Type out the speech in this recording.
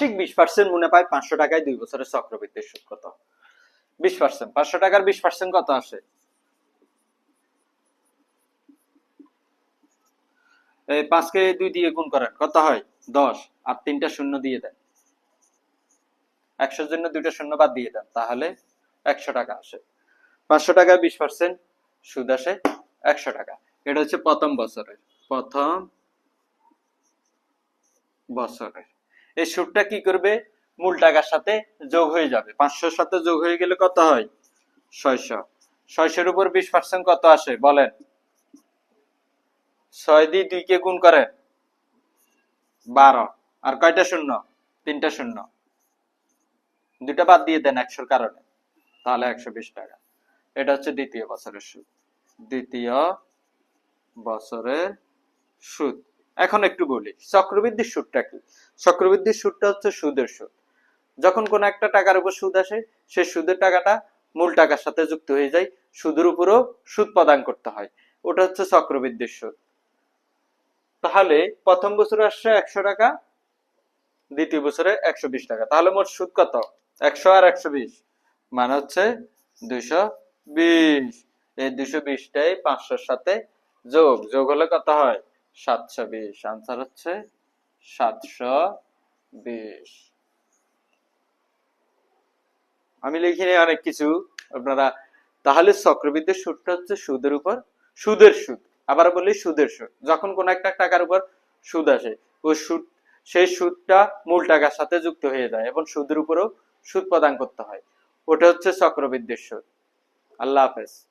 মাসিক বিশ পার্সেন্ট মনে পায় পাঁচশো টাকায় দুই বছরের চক্রবৃদ্ধির সুদ কত বিশ পার্সেন্ট পাঁচশো টাকার বিশ পার্সেন্ট কত আসে? পাঁচকে দুই দিয়ে গুণ করেন, কত হয়? দশ, আর তিনটা শূন্য দিয়ে দেন। একশোর জন্য দুইটা শূন্য বাদ দিয়ে দেন, তাহলে একশো টাকা আসে। পাঁচশো টাকায় বিশ পার্সেন্ট সুদ আসে একশো টাকা। এটা হচ্ছে প্রথম বছরের প্রথম বছরের। এই সুদটা কি করবে? মূল টাকার সাথে যোগ হয়ে যাবে। পাঁচশোর সাথে যোগ হয়ে গেলে কত হয়? ছয়শো। ছয়শোর উপর বিশ পার্সেন্ট কত আসে? বলেন। ছয় দিয়ে দুইকে গুণ করেন? বারো। আর কয়টা শূন্য? তিনটা শূন্য। দুটা বাদ দিয়ে দেন একশোর কারণে। তাহলে একশো বিশ টাকা। এটা হচ্ছে দ্বিতীয় বছরের সুদ। দ্বিতীয় বছরের সুদ। এখন একটু বলি, চক্রবৃদ্ধির সুদটা কি? চক্রবৃদ্ধির সুদটা হচ্ছে সুদের সুদ। যখন কোন একটা টাকার উপর সুদ আসে, সেই সুদের টাকাটা মূল টাকার সাথে যুক্ত হয়ে যায়, সুদের উপরও সুদ প্রদান করতে হয়। ওটা হচ্ছে চক্রবৃদ্ধির সুদ। তাহলে প্রথম বছরে আসছে একশো টাকা, দ্বিতীয় বছরে একশো বিশ টাকা। তাহলে মোট সুদ কত? একশো আর একশো বিশ। মানে হচ্ছে দুইশো বিশ। এই দুইশো বিশটাই পাঁচশোর সাথে যোগ। যোগ হলে কত হয়? সাতশো বিশ। আনসার হচ্ছে সাতশো বিশ। আমি লিখিনি অনেক কিছু, আপনারা তাহলে চক্রবৃদ্ধির সুদটা হচ্ছে সুদের উপর, সুদের সুদ। আবার বলি সুদের সুদ। যখন কোন একটা টাকার উপর সুদ আসে, ওই সুদ, সেই সুদটা মূল টাকার সাথে যুক্ত হয়ে যায় এবং সুদের উপরেও সুদ প্রদান করতে হয়। ওটা হচ্ছে চক্রবৃদ্ধির সুদ। আল্লাহ হাফেজ।